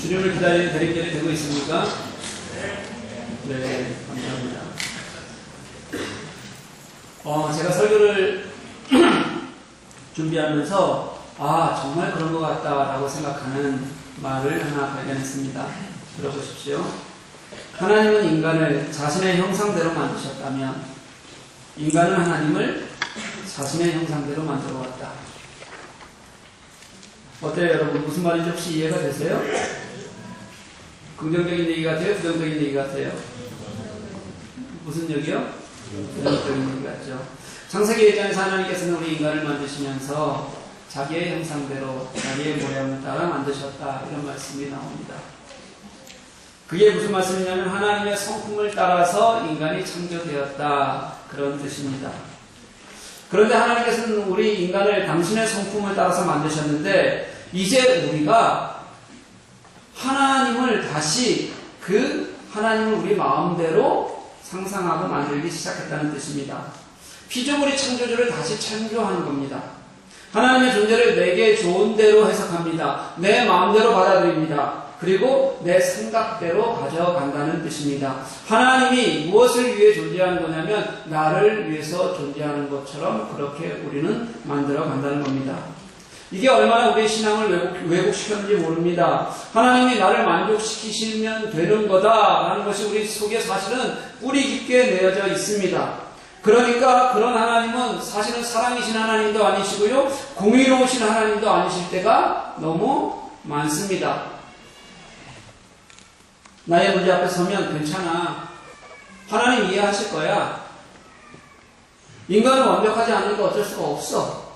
주님을 기다리는 대립결이 되고 있습니까? 네, 감사합니다. 어, 제가 설교를 준비하면서 아, 정말 그런 것 같다라고 생각하는 말을 하나 발견했습니다. 들어보십시오. 하나님은 인간을 자신의 형상대로 만드셨다면 인간은 하나님을 자신의 형상대로 만들어 왔다. 어때요, 여러분? 무슨 말인지 혹시 이해가 되세요? 긍정적인 얘기 같아요? 부정적인 얘기 같아요? 무슨 얘기요? 부정적인 얘기 같죠. 창세기 1장에서 하나님께서는 우리 인간을 만드시면서 자기의 형상대로 자기의 모양을 따라 만드셨다. 이런 말씀이 나옵니다. 그게 무슨 말씀이냐면 하나님의 성품을 따라서 인간이 창조되었다. 그런 뜻입니다. 그런데 하나님께서는 우리 인간을 당신의 성품을 따라서 만드셨는데 이제 우리가 하나님을 다시 그 하나님을 우리 마음대로 상상하고 만들기 시작했다는 뜻입니다. 피조물이 창조주를 다시 창조하는 겁니다. 하나님의 존재를 내게 좋은 대로 해석합니다. 내 마음대로 받아들입니다. 그리고 내 생각대로 가져간다는 뜻입니다. 하나님이 무엇을 위해 존재하는 거냐면 나를 위해서 존재하는 것처럼 그렇게 우리는 만들어 간다는 겁니다. 이게 얼마나 우리의 신앙을 왜곡, 왜곡시켰는지 모릅니다. 하나님이 나를 만족시키시면 되는 거다라는 것이 우리 속에 사실은 뿌리 깊게 내어져 있습니다. 그러니까 그런 하나님은 사실은 사랑이신 하나님도 아니시고요. 공의로우신 하나님도 아니실 때가 너무 많습니다. 나의 문제 앞에 서면 괜찮아. 하나님 이해하실 거야. 인간은 완벽하지 않으니까 어쩔 수가 없어.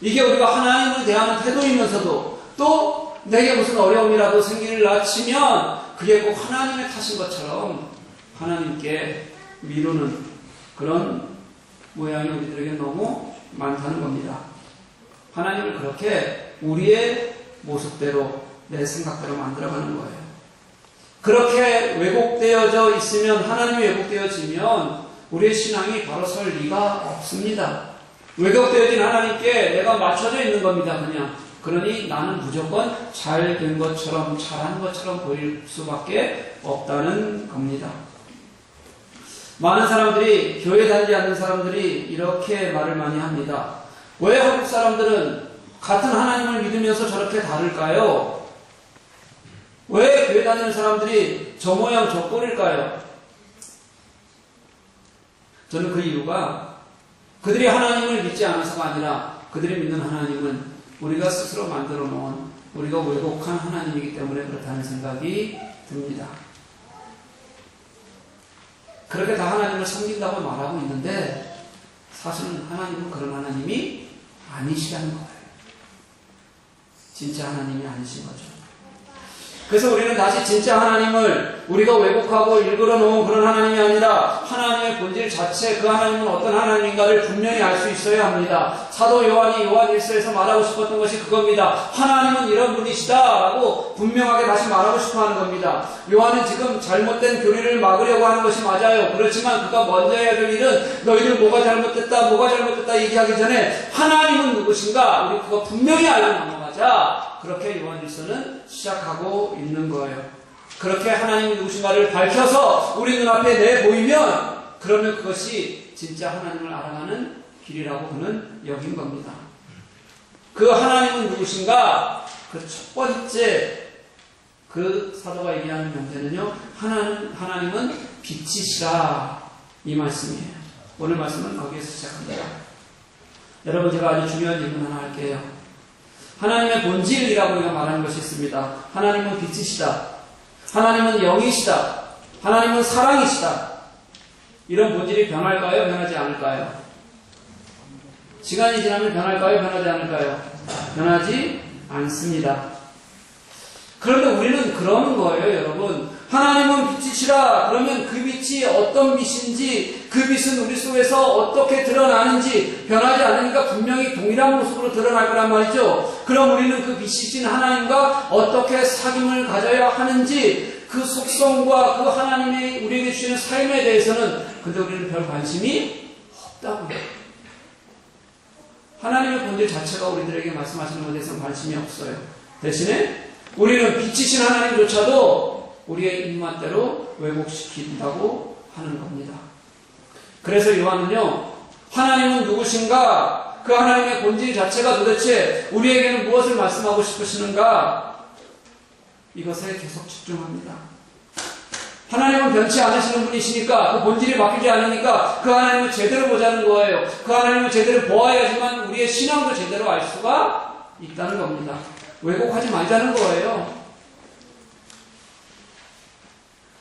이게 우리가 하나님을 대하는 태도이면서도 또 내게 무슨 어려움이라도 생기를 치면 그게 꼭 하나님의 탓인 것처럼 하나님께 미루는 그런 모양이 우리들에게 너무 많다는 겁니다. 하나님을 그렇게 우리의 모습대로 내 생각대로 만들어가는 거예요. 그렇게 왜곡되어져 있으면 하나님이 왜곡되어지면 우리의 신앙이 바로 설 리가 없습니다. 왜곡되어진 하나님께 내가 맞춰져 있는 겁니다. 그냥 그러니 나는 무조건 잘 된 것처럼 잘한 것처럼 보일 수밖에 없다는 겁니다. 많은 사람들이 교회 다니지 않는 사람들이 이렇게 말을 많이 합니다. 왜 한국 사람들은 같은 하나님을 믿으면서 저렇게 다를까요? 왜 교회 다니는 사람들이 저 모양 저 꼴일까요? 저는 그 이유가 그들이 하나님을 믿지 않아서가 아니라 그들이 믿는 하나님은 우리가 스스로 만들어 놓은 우리가 왜곡한 하나님이기 때문에 그렇다는 생각이 듭니다. 그렇게 다 하나님을 섬긴다고 말하고 있는데 사실은 하나님은 그런 하나님이 아니시라는 거예요. 진짜 하나님이 아니신 거죠. 그래서 우리는 다시 진짜 하나님을 우리가 왜곡하고 일그러 놓은 그런 하나님이 아니라 하나님의 본질 자체 그 하나님은 어떤 하나님인가를 분명히 알 수 있어야 합니다. 사도 요한이 요한 1서에서 말하고 싶었던 것이 그겁니다. 하나님은 이런 분이시다라고 분명하게 다시 말하고 싶어 하는 겁니다. 요한은 지금 잘못된 교리를 막으려고 하는 것이 맞아요. 그렇지만 그가 먼저 해야 될 일은 너희들 뭐가 잘못됐다, 뭐가 잘못됐다 얘기하기 전에 하나님은 누구신가? 우리 그거 분명히 알고 넘어가자. 그렇게 요한 일서는 시작하고 있는 거예요. 그렇게 하나님이 누구신가를 밝혀서 우리 눈앞에 내보이면 그러면 그것이 진짜 하나님을 알아가는 길이라고 그는 여긴 겁니다. 그 하나님은 누구신가? 그 첫 번째 그 사도가 얘기하는 명제는요. 하나님, 하나님은 빛이시라 이 말씀이에요. 오늘 말씀은 거기에서 시작합니다. 여러분 제가 아주 중요한 질문 하나 할게요. 하나님의 본질이라고 우리가 말하는 것이 있습니다. 하나님은 빛이시다. 하나님은 영이시다. 하나님은 사랑이시다. 이런 본질이 변할까요? 변하지 않을까요? 시간이 지나면 변할까요? 변하지 않을까요? 변하지 않습니다. 그런데 우리는 그러는 거예요, 여러분. 하나님은 빛이시라. 그러면 그 빛이 어떤 빛인지, 그 빛은 우리 속에서 어떻게 드러나는지 변하지 않으니까 분명히 동일한 모습으로 드러날 거란 말이죠. 그럼 우리는 그 빛이신 하나님과 어떻게 사귐을 가져야 하는지, 그 속성과 그 하나님의 우리에게 주시는 삶에 대해서는 근데 우리는 별 관심이 없다고요. 하나님의 본질 자체가 우리들에게 말씀하시는 것에 대해서는 관심이 없어요. 대신에 우리는 빛이신 하나님조차도 우리의 입맛대로 왜곡시킨다고 하는 겁니다. 그래서 요한은요, 하나님은 누구신가? 그 하나님의 본질 자체가 도대체 우리에게는 무엇을 말씀하고 싶으시는가? 이것에 계속 집중합니다. 하나님은 변치 않으시는 분이시니까 그 본질이 바뀌지 않으니까 그 하나님을 제대로 보자는 거예요. 그 하나님을 제대로 보아야지만 우리의 신앙도 제대로 알 수가 있다는 겁니다. 왜곡하지 말자는 거예요.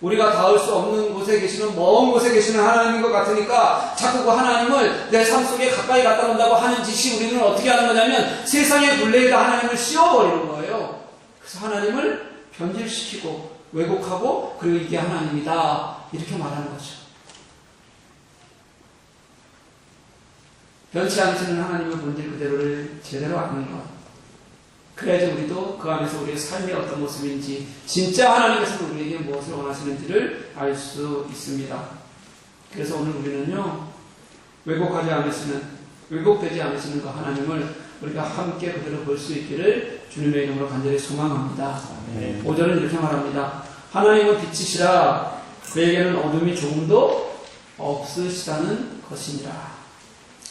우리가 닿을 수 없는 곳에 계시는 먼 곳에 계시는 하나님인 것 같으니까 자꾸 그 하나님을 내 삶 속에 가까이 갖다 놓는다고 하는 짓이 우리는 어떻게 하는 거냐면 세상의 굴레에다 하나님을 씌워버리는 거예요. 그래서 하나님을 변질시키고 왜곡하고 그리고 이게 하나님이다 이렇게 말하는 거죠. 변치 않으시는 하나님의 본질 그대로를 제대로 아는 것. 그래야지 우리도 그 안에서 우리의 삶이 어떤 모습인지 진짜 하나님께서는 우리에게 무엇을 원하시는지를 알 수 있습니다. 그래서 오늘 우리는요 왜곡하지 않으시는 왜곡되지 않으시는 그 하나님을 우리가 함께 그대로 볼 수 있기를 주님의 이름으로 간절히 소망합니다. 네. 5절은 이렇게 말합니다. 하나님은 빛이시라 그에게는 어둠이 조금도 없으시다는 것이니라.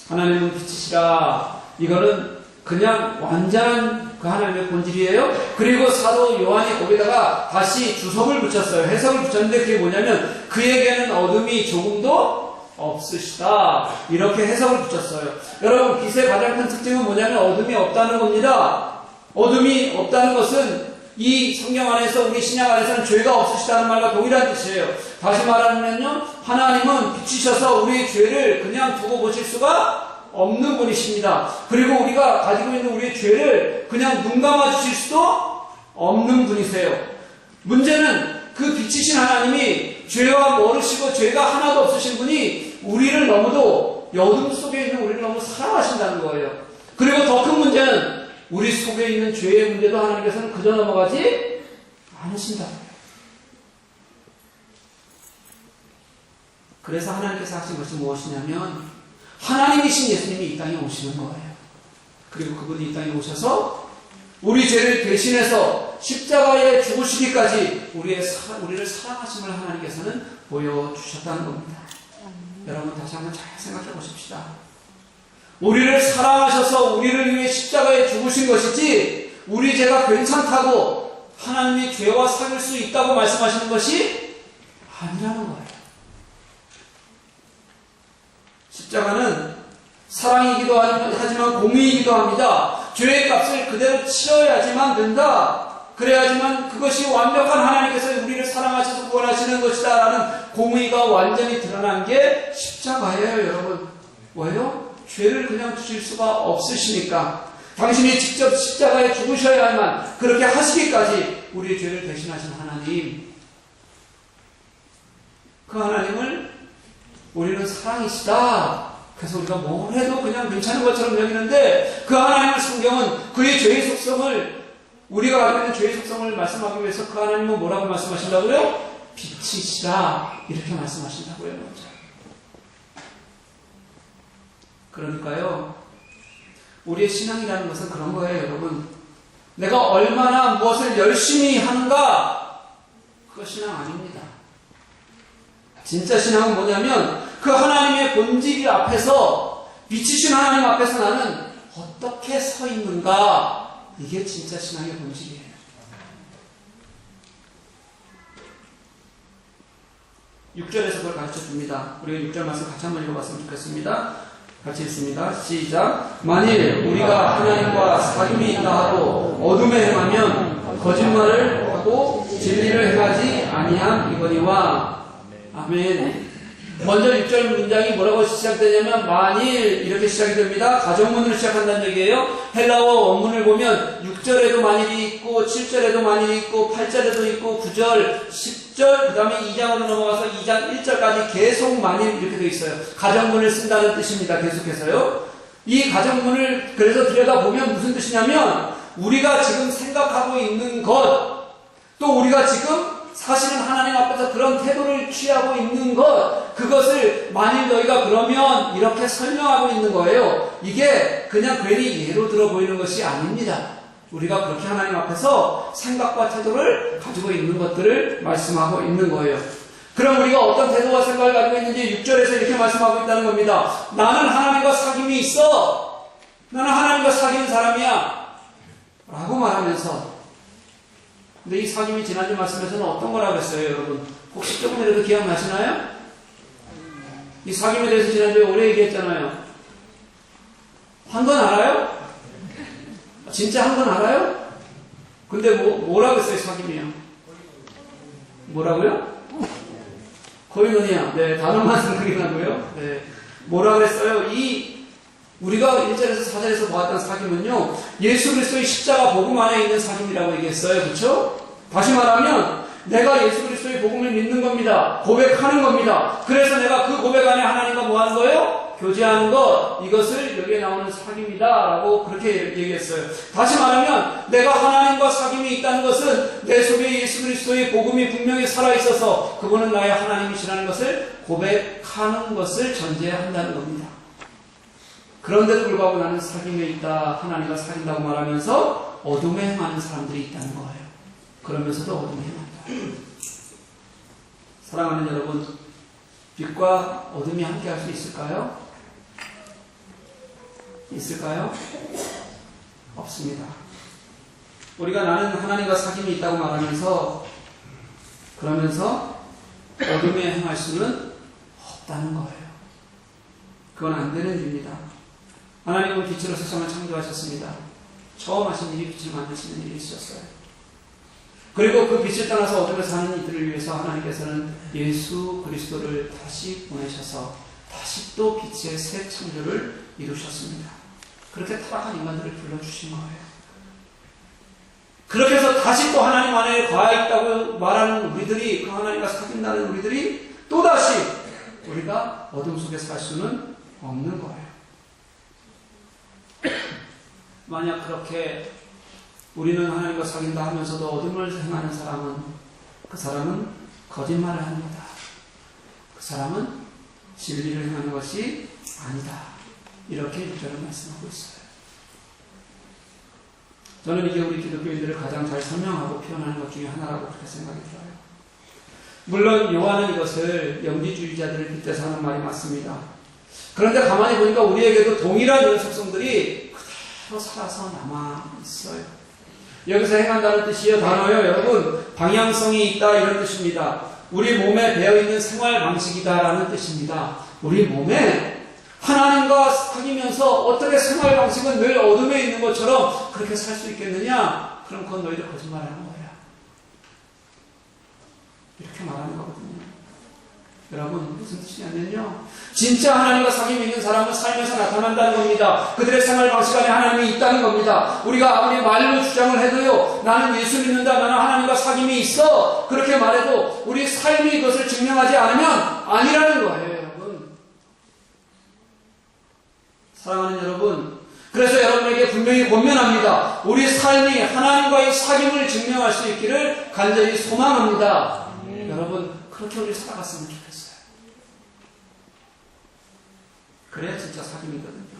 하나님은 빛이시라 이거는 그냥 완전한 그 하나님의 본질이에요. 그리고 사도 요한이 거기다가 다시 주석을 붙였어요. 해석을 붙였는데 그게 뭐냐면 그에게는 어둠이 조금도 없으시다. 이렇게 해석을 붙였어요. 여러분 빛의 가장 큰 특징은 뭐냐면 어둠이 없다는 겁니다. 어둠이 없다는 것은 이 성경 안에서 우리 신약 안에서는 죄가 없으시다는 말과 동일한 뜻이에요. 다시 말하면요, 하나님은 빛이셔서 우리의 죄를 그냥 두고 보실 수가 없는 분이십니다. 그리고 우리가 가지고 있는 우리의 죄를 그냥 눈 감아 주실 수도 없는 분이세요. 문제는 그 빛이신 하나님이 죄와 모르시고 죄가 하나도 없으신 분이 우리를 너무도 여둠 속에 있는 우리를 너무 사랑하신다는 거예요. 그리고 더 큰 문제는 우리 속에 있는 죄의 문제도 하나님께서는 그저 넘어가지 않으신다. 그래서 하나님께서 하신 것이 무엇이냐면 하나님이신 예수님이 이 땅에 오시는 거예요. 그리고 그분이 이 땅에 오셔서 우리 죄를 대신해서 십자가에 죽으시기까지 우리의 사, 우리를 사랑하심을 하나님께서는 보여주셨다는 겁니다. 여러분 다시 한번 잘 생각해 보십시다. 우리를 사랑하셔서 우리를 위해 십자가에 죽으신 것이지 우리 죄가 괜찮다고 하나님이 죄와 사귈 수 있다고 말씀하시는 것이 아니라는 거예요. 십자가는 사랑이기도 하지만 공의이기도 합니다. 죄의 값을 그대로 치러야지만 된다. 그래야지만 그것이 완벽한 하나님께서 우리를 사랑하셔서 구원하시는 것이다 라는 공의가 완전히 드러난 게 십자가예요, 여러분. 왜요? 죄를 그냥 주실 수가 없으시니까. 당신이 직접 십자가에 죽으셔야만 그렇게 하시기까지 우리의 죄를 대신하신 하나님. 그 하나님을 우리는 사랑이시다. 그래서 우리가 뭘 해도 그냥 괜찮은 것처럼 여기는데 그 하나님의 성경은 그의 죄의 속성을 우리가 가지고 있는 죄의 속성을 말씀하기 위해서 그 하나님은 뭐라고 말씀하신다고요? 빛이시다. 이렇게 말씀하신다고요. 먼저. 그러니까요. 우리의 신앙이라는 것은 그런 거예요, 여러분. 내가 얼마나 무엇을 열심히 하는가? 그거 신앙 아닙니다. 진짜 신앙은 뭐냐면 그 하나님의 본질 앞에서 비치신 하나님 앞에서 나는 어떻게 서 있는가? 이게 진짜 신앙의 본질이에요. 육절에서 그걸 가르쳐 줍니다. 우리가 6절 말씀 같이 한번 읽어봤으면 좋겠습니다. 같이 읽습니다. 시작. 만일 우리가 하나님과 사귐이 있다 하고 어둠에 행하면 거짓말을 하고 진리를 행하지 아니함 이거니와 아멘. 먼저 6절 문장이 뭐라고 시작되냐면 만일 이렇게 시작이 됩니다. 가정문으로 시작한다는 얘기예요. 헬라어 원문을 보면 6절에도 만일이 있고 7절에도 만일이 있고 8절에도 있고 9절, 10절 그 다음에 2장으로 넘어가서 2장 1절까지 계속 만일 이렇게 되어 있어요. 가정문을 쓴다는 뜻입니다. 계속해서요. 이 가정문을 그래서 들여다보면 무슨 뜻이냐면 우리가 지금 생각하고 있는 것 또 우리가 지금 사실은 하나님 앞에서 그런 태도를 취하고 있는 것, 그것을 만일 너희가 그러면 이렇게 설명하고 있는 거예요. 이게 그냥 괜히 예로 들어 보이는 것이 아닙니다. 우리가 그렇게 하나님 앞에서 생각과 태도를 가지고 있는 것들을 말씀하고 있는 거예요. 그럼 우리가 어떤 태도와 생각을 가지고 있는지 6절에서 이렇게 말씀하고 있다는 겁니다. 나는 하나님과 사귐이 있어. 나는 하나님과 사귀는 사람이야. 라고 말하면서. 근데 이 사귐이 지난주 말씀에서는 어떤 거라고 했어요, 여러분? 혹시 조금이라도 기억나시나요? 이 사귐에 대해서 지난주에 오래 얘기했잖아요. 한 건 알아요? 진짜 한 건 알아요? 근데 뭐, 뭐라고 했어요, 사귐이요? 뭐라고요? 거인원이야. 네, 단어만 생각나고요. 네. 뭐라 그랬어요? 이, 우리가 1절에서 4절에서 보았던 사귐은요, 예수 그리스도의 십자가 복음 안에 있는 사귐이라고 얘기했어요. 그쵸? 다시 말하면, 내가 예수 그리스도의 복음을 믿는 겁니다. 고백하는 겁니다. 그래서 내가 그 고백 안에 하나님과 뭐 하는 거예요? 교제하는 것, 이것을 여기에 나오는 사귐이다. 라고 그렇게 얘기했어요. 다시 말하면, 내가 하나님과 사귐이 있다는 것은 내 속에 예수 그리스도의 복음이 분명히 살아있어서 그분은 나의 하나님이시라는 것을 고백하는 것을 전제한다는 겁니다. 그런데도 불구하고 나는 사귐에 있다. 하나님과 사귄다고 말하면서 어둠에 행하는 사람들이 있다는 거예요. 그러면서도 어둠에 행한다. 사랑하는 여러분, 빛과 어둠이 함께 할 수 있을까요? 있을까요? 없습니다. 우리가 나는 하나님과 사귐이 있다고 말하면서 그러면서 어둠에 행할 수는 없다는 거예요. 그건 안 되는 일입니다. 하나님은 빛으로 세상을 창조하셨습니다. 처음 하신 일이 빛을 만드시는 일이 있었어요. 그리고 그 빛을 떠나서 어둠에 사는 이들을 위해서 하나님께서는 예수 그리스도를 다시 보내셔서 다시 또 빛의 새 창조를 이루셨습니다. 그렇게 타락한 인간들을 불러주신 거예요. 그렇게 해서 다시 또 하나님 안에 거하 있다고 말하는 우리들이, 그 하나님과 사귄다는 우리들이 또다시 우리가 어둠 속에 살 수는 없는 거예요. 만약 그렇게 우리는 하나님과 사귄다 하면서도 어둠을 행하는 사람은 그 사람은 거짓말을 거다. 그 사람은 진리를 행하는 것이 아니다. 이렇게 일절을 말씀하고 있어요. 저는 이게 우리 기독교인들을 가장 잘 설명하고 표현하는 것 중에 하나라고 그렇게 생각이 들어요. 물론 요한은 이것을 영지주의자들을 빗대서 하는 말이 맞습니다. 그런데 가만히 보니까 우리에게도 동일한 이런 속성들이 그대로 살아서 남아 있어요. 여기서 행한다는 뜻이요 단어요 여러분 방향성이 있다 이런 뜻입니다. 우리 몸에 배어 있는 생활 방식이다라는 뜻입니다. 우리 몸에 하나님과 사귀면서 어떻게 생활 방식은 늘 어둠에 있는 것처럼 그렇게 살 수 있겠느냐? 그럼 그건 너희들 거짓말 하는 거야. 이렇게 말하는 거거든요. 여러분 무슨 뜻이냐면요. 진짜 하나님과 사귐이 있는 사람은 삶에서 나타난다는 겁니다. 그들의 생활 방식 안에 하나님이 있다는 겁니다. 우리가 아무리 말로 주장을 해도요. 나는 예수 믿는다. 나는 하나님과 사귐이 있어. 그렇게 말해도 우리 삶이 그것을 증명하지 않으면 아니라는 거예요. 여러분. 사랑하는 여러분. 그래서 여러분에게 분명히 권면합니다. 우리 삶이 하나님과의 사귐을 증명할 수 있기를 간절히 소망합니다. 여러분 그렇게 우리 살아갔으면 좋겠어요. 그래야 진짜 사귐이거든요.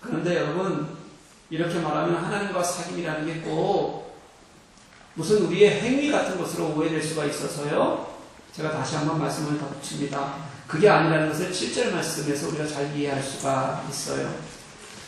그런데 여러분, 이렇게 말하면 하나님과 사귐이라는 게 꼭 무슨 우리의 행위 같은 것으로 오해될 수가 있어서요. 제가 다시 한번 말씀을 덧 붙입니다. 그게 아니라는 것을 7절 말씀에서 우리가 잘 이해할 수가 있어요.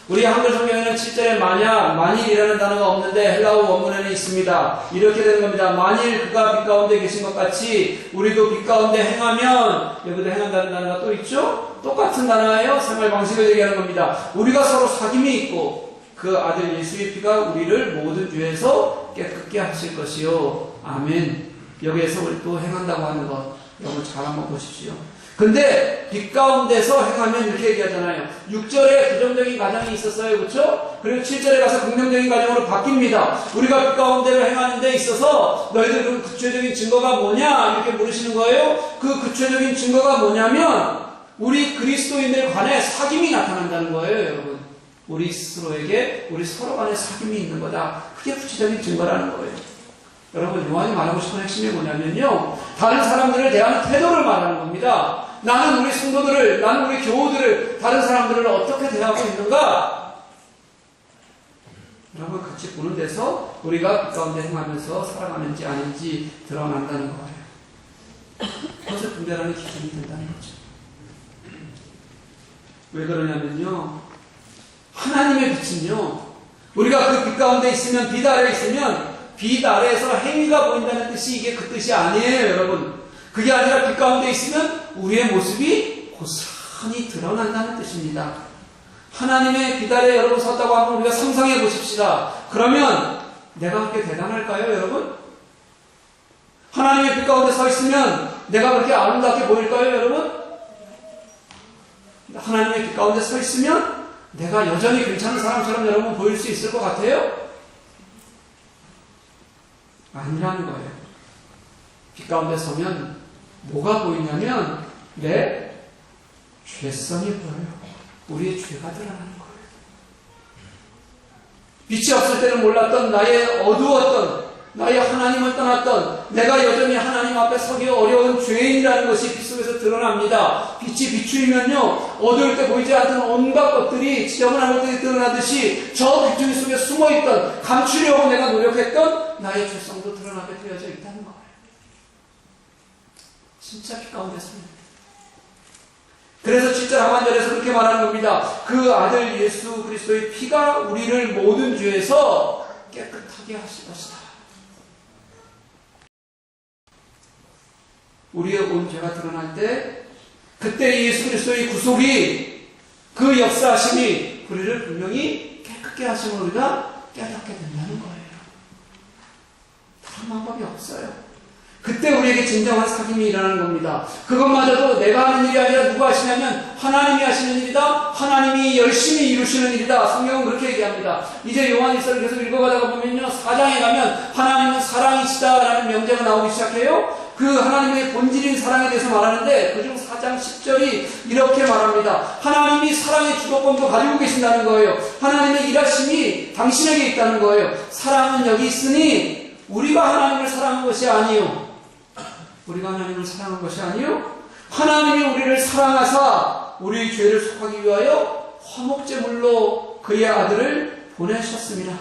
우리 한글 성경에는 7절에 만약, 만일이라는 단어가 없는데 헬라어 원문에는 있습니다. 이렇게 되는 겁니다. 만일 그가 빛 가운데 계신 것 같이 우리도 빛 가운데 행하면 여기도 행한다는 단어가 또 있죠? 똑같은 단어예요. 생활 방식을 얘기하는 겁니다. 우리가 서로 사귐이 있고 그 아들 예수의 피가 우리를 모든 죄에서 깨끗게 하실 것이요. 아멘. 여기에서 우리 또 행한다고 하는 것 여러분 잘 한번 보십시오. 근데 빛 가운데서 행하면 이렇게 얘기하잖아요. 6절에 부정적인 가정이 있었어요. 그렇죠? 그리고 7절에 가서 긍정적인 가정으로 바뀝니다. 우리가 빛 가운데로 행하는 데 있어서 너희들 그 구체적인 증거가 뭐냐? 이렇게 물으시는 거예요. 그 구체적인 증거가 뭐냐면 우리 그리스도인들 간에 사귐이 나타난다는 거예요, 여러분. 우리 스스로에게 우리 서로 간에 사귐이 있는 거다. 그게 구체적인 증거라는 거예요. 여러분, 요한이 말하고 싶은 핵심이 뭐냐면요. 다른 사람들을 대하는 태도를 말하는 겁니다. 나는 우리 성도들을, 나는 우리 교우들을, 다른 사람들을 어떻게 대하고 있는가? 여러분 같이 보는 데서 우리가 빛 가운데 행하면서 살아가는지 아닌지 드러난다는 거예요. 그것을 분별하는 기준이 된다는 거죠. 왜 그러냐면요. 하나님의 빛은요. 우리가 그 빛 가운데 있으면 빛 아래 있으면 빛 아래에서 행위가 보인다는 뜻이 이게 그 뜻이 아니에요, 여러분. 그게 아니라 빛 가운데 있으면 우리의 모습이 고스란히 드러난다는 뜻입니다. 하나님의 빛 아래 여러분 섰다고 하면 우리가 상상해 보십시다. 그러면 내가 그렇게 대단할까요, 여러분? 하나님의 빛 가운데 서 있으면 내가 그렇게 아름답게 보일까요, 여러분? 하나님의 빛 가운데 서 있으면 내가 여전히 괜찮은 사람처럼 여러분 보일 수 있을 것 같아요? 아니라는 거예요. 빛 가운데 서면 뭐가 보이냐면 내 죄성이 보여요. 우리의 죄가 드러나는 거예요. 빛이 없을 때는 몰랐던 나의 어두웠던 나의 하나님을 떠났던 내가 여전히 하나님 앞에 서기 어려운 죄인이라는 것이 빛 속에서 드러납니다. 빛이 비추이면요 어두울 때 보이지 않던 온갖 것들이 지저분한 것들이 드러나듯이 저 빛중이 속에 숨어있던 감추려고 내가 노력했던 나의 죄성도 드러나게 되어져 거예요. 진짜 빛 가운데 섭니다. 그래서 7절 하반절에서 그렇게 말하는 겁니다. 그 아들 예수 그리스도의 피가 우리를 모든 죄에서 깨끗하게 하실 것이다. 우리의 온 죄가 드러날 때 그때 예수 그리스도의 구속이 그 역사하심이 우리를 분명히 깨끗게 하시면 우리가 깨닫게 된다는 거예요. 다른 방법이 없어요. 그때 우리에게 진정한 사귐이 일어나는 겁니다. 그것마저도 내가 하는 일이 아니라 누가 하시냐면 하나님이 하시는 일이다. 하나님이 열심히 이루시는 일이다. 성경은 그렇게 얘기합니다. 이제 요한일서를 계속 읽어가다가 보면요. 사장에 가면 하나님은 사랑이시다라는 명제가 나오기 시작해요. 그 하나님의 본질인 사랑에 대해서 말하는데 그중 4장 10절이 이렇게 말합니다. 하나님이 사랑의 주도권도 가지고 계신다는 거예요. 하나님의 일하심이 당신에게 있다는 거예요. 사랑은 여기 있으니 우리가 하나님을 사랑한 것이 아니요. 우리가 하나님을 사랑한 것이 아니요. 하나님이 우리를 사랑하사 우리의 죄를 속하기 위하여 화목제물로 그의 아들을 보내셨습니다.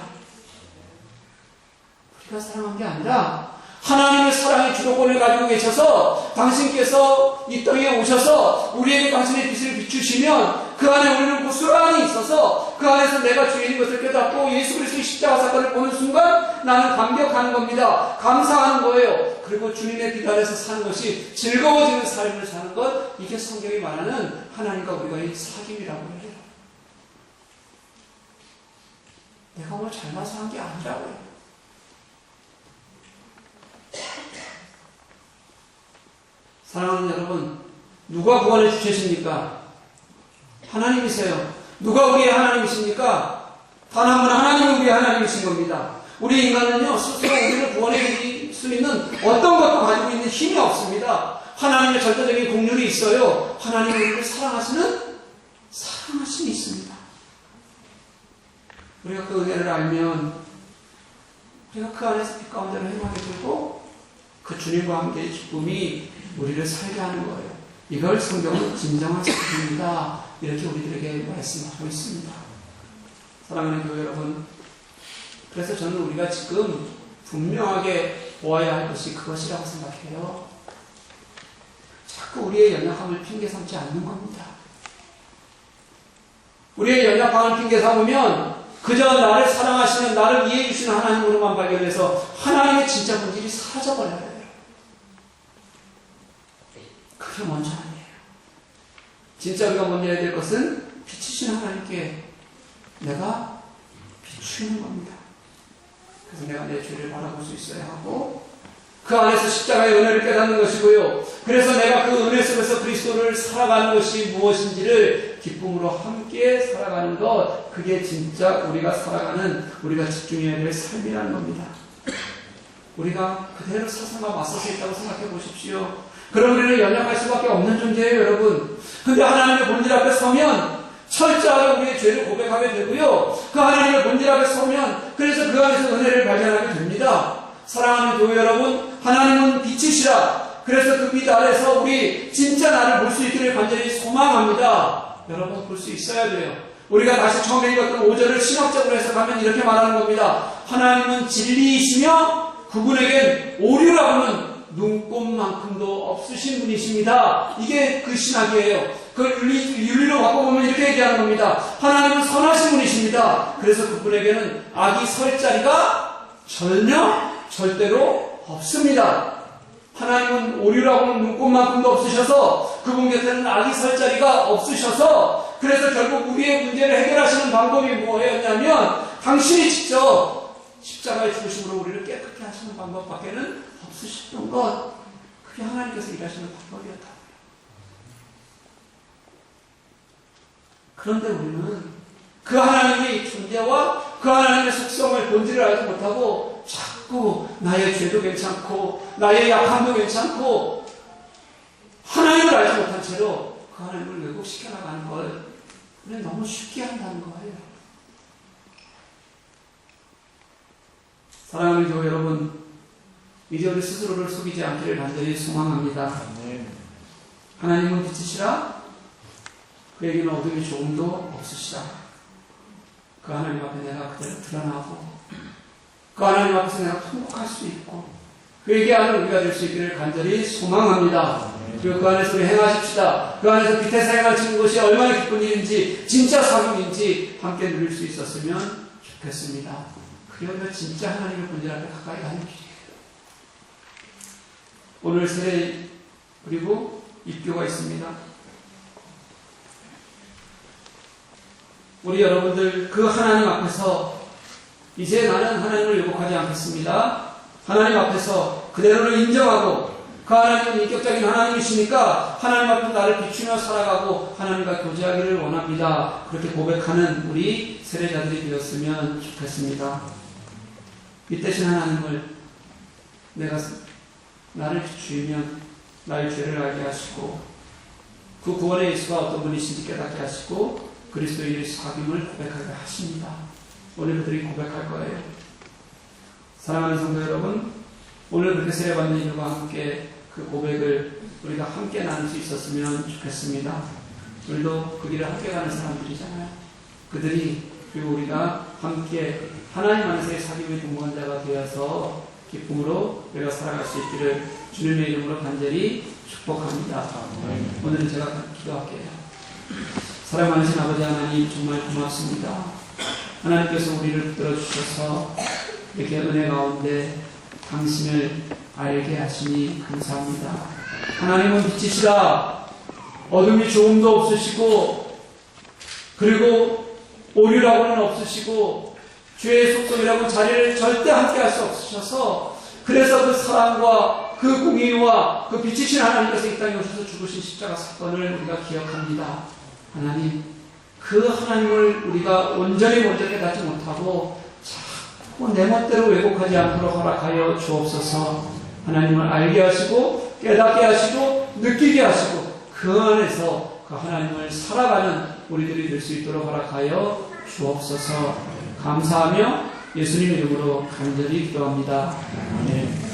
우리가 사랑한 게 아니라 하나님의 사랑의 주도권을 가지고 계셔서 당신께서 이 땅에 오셔서 우리에게 당신의 빛을 비추시면 그 안에 우리는 고스란히 있어서 그 안에서 내가 죄인인 것을 깨닫고 예수 그리스도의 십자가 사건을 보는 순간 나는 감격하는 겁니다. 감사하는 거예요. 그리고 주님의 빛 아래서 사는 것이 즐거워지는 삶을 사는 것 이게 성경이 말하는 하나님과 우리가의 사귐이라고 해요. 내가 뭘 잘나서 한 게 아니라고요. 사랑하는 여러분, 누가 구원해 주셨습니까? 하나님이세요. 누가 우리의 하나님이십니까? 단 한 분 하나님이 우리의 하나님이신 겁니다. 우리 인간은요, 스스로 우리를 구원해 줄수 있는 어떤 것도 가지고 있는 힘이 없습니다. 하나님의 절대적인 공률이 있어요. 하나님 우리를 사랑하시는 사랑하심이 있습니다. 우리가 그 은혜를 알면 우리가 그 안에서 빛 가운데로 되고 그 주님과 함께의 기쁨이 우리를 살게 하는 거예요. 이걸 성경은 진정한 사랑입니다. 이렇게 우리들에게 말씀하고 있습니다. 사랑하는 교회 여러분, 그래서 저는 우리가 지금 분명하게 보아야 할 것이 그것이라고 생각해요. 자꾸 우리의 연약함을 핑계 삼지 않는 겁니다. 우리의 연약함을 핑계 삼으면 그저 나를 사랑하시는 나를 이해해 주시는 하나님으로만 발견해서 하나님의 진짜 본질이 사라져버려요. 그게 먼저 아니에요. 진짜 우리가 먼저 해야 될 것은 비추시는 하나님께 내가 비추는 겁니다. 그래서 내가 내 죄를 바라볼 수 있어야 하고 그 안에서 십자가의 은혜를 깨닫는 것이고요. 그래서 내가 그 은혜 속에서 그리스도를 살아가는 것이 무엇인지를 기쁨으로 함께 살아가는 것, 그게 진짜 우리가 살아가는, 우리가 집중해야 될 삶이라는 겁니다. 우리가 그대로 사상과 맞서서 있다고 생각해 보십시오. 그럼 우리는 연약할 수밖에 없는 존재예요, 여러분. 근데 하나님의 본질 앞에 서면 철저하게 우리의 죄를 고백하게 되고요. 그 하나님의 본질 앞에 서면 그래서 그 안에서 은혜를 발견하게 됩니다. 사랑하는 교회 여러분, 하나님은 빛이시라. 그래서 그 빛 아래서 우리 진짜 나를 볼 수 있기를 간절히 소망합니다. 여러분 볼 수 있어야 돼요. 우리가 다시 처음에 읽었던 5절을 신학적으로 해석하면 이렇게 말하는 겁니다. 하나님은 진리이시며 그분에겐 오류라고는 눈곱만큼도 없으신 분이십니다. 이게 그 신학이에요. 그걸 윤리, 윤리로 바꿔보면 이렇게 얘기하는 겁니다. 하나님은 선하신 분이십니다. 그래서 그분에게는 악이 설 자리가 전혀 절대로 없습니다. 하나님은 오류라고는 눈곱만큼도 없으셔서 그분 곁에는 악이 설 자리가 없으셔서 그래서 결국 우리의 문제를 해결하시는 방법이 뭐였냐면 당신이 직접 십자가의 죽으심으로 우리를 깨끗게 하시는 방법밖에는 없으셨던 것 그게 하나님께서 일하시는 방법이었다. 그런데 우리는 그 하나님의 존재와 그 하나님의 속성을 본질을 알지 못하고 자꾸 나의 죄도 괜찮고 나의 약함도 괜찮고 하나님을 알지 못한 채로 그 하나님을 왜곡시켜 나가는 걸 우리는 너무 쉽게 한다는 거예요. 사랑하는 교회 여러분, 우리 스스로를 속이지 않기를 간절히 소망합니다. 하나님은 빛이시라 그에게는 어둠이 조금도 없으시다. 그 하나님 앞에 내가 그대로 드러나고 그 하나님 앞에서 내가 통곡할 수 있고 그에게 하는 우리가 될 수 있기를 간절히 소망합니다. 그리고 그 안에서 우리 행하십시다. 그 안에서 빛에서 행하시는 것이 얼마나 기쁜 일인지 진짜 사명인지 함께 누릴 수 있었으면 좋겠습니다. 우리가 진짜 하나님의 본질 앞에 가까이 가는 길이에요. 오늘 세례 그리고 입교가 있습니다. 우리 여러분들 그 하나님 앞에서 이제 나는 하나님을 요복하지 않겠습니다. 하나님 앞에서 그대로를 인정하고 그 하나님은 인격적인 하나님이시니까 하나님 앞에서 나를 비추며 살아가고 하나님과 교제하기를 원합니다. 그렇게 고백하는 우리 세례자들이 되었으면 좋겠습니다. 이 대신 하나님을 내가 나를 비추면 나의 죄를 알게 하시고 그 구원의 예수가 어떤 분이신지 깨닫게 하시고 그리스도의 사귐을 고백하게 하십니다. 오늘 그들이 고백할 거예요. 사랑하는 성도 여러분, 오늘 그렇게 세례받는 이들과 함께 그 고백을 우리가 함께 나눌 수 있었으면 좋겠습니다. 우리도 그 길을 함께 가는 사람들이잖아요. 그들이 그리고 우리가 함께 하나님 안에서의 사귐의 동반자가 되어서 기쁨으로 우리가 살아갈 수 있기를 주님의 이름으로 간절히 축복합니다. 오늘은 제가 기도할게요. 사랑 많으신 아버지 하나님 정말 고맙습니다. 하나님께서 우리를 붙들어 주셔서 이렇게 은혜 가운데 당신을 알게 하시니 감사합니다. 하나님은 빛이시라 어둠이 조금도 없으시고 그리고 오류라고는 없으시고 죄의 속성이라고 자리를 절대 함께 할 수 없으셔서 그래서 그 사랑과 그 공의와 그 빛이신 하나님께서 이 땅에 오셔서 죽으신 십자가 사건을 우리가 기억합니다. 하나님, 그 하나님을 우리가 온전히 먼저 깨닫지 못하고 자꾸 내 멋대로 왜곡하지 않도록 허락하여 주옵소서 하나님을 알게 하시고 깨닫게 하시고 느끼게 하시고 그 안에서 그 하나님을 살아가는 우리들이 될 수 있도록 허락하여 주옵소서 감사하며 예수님 이름으로 간절히 기도합니다. 아멘.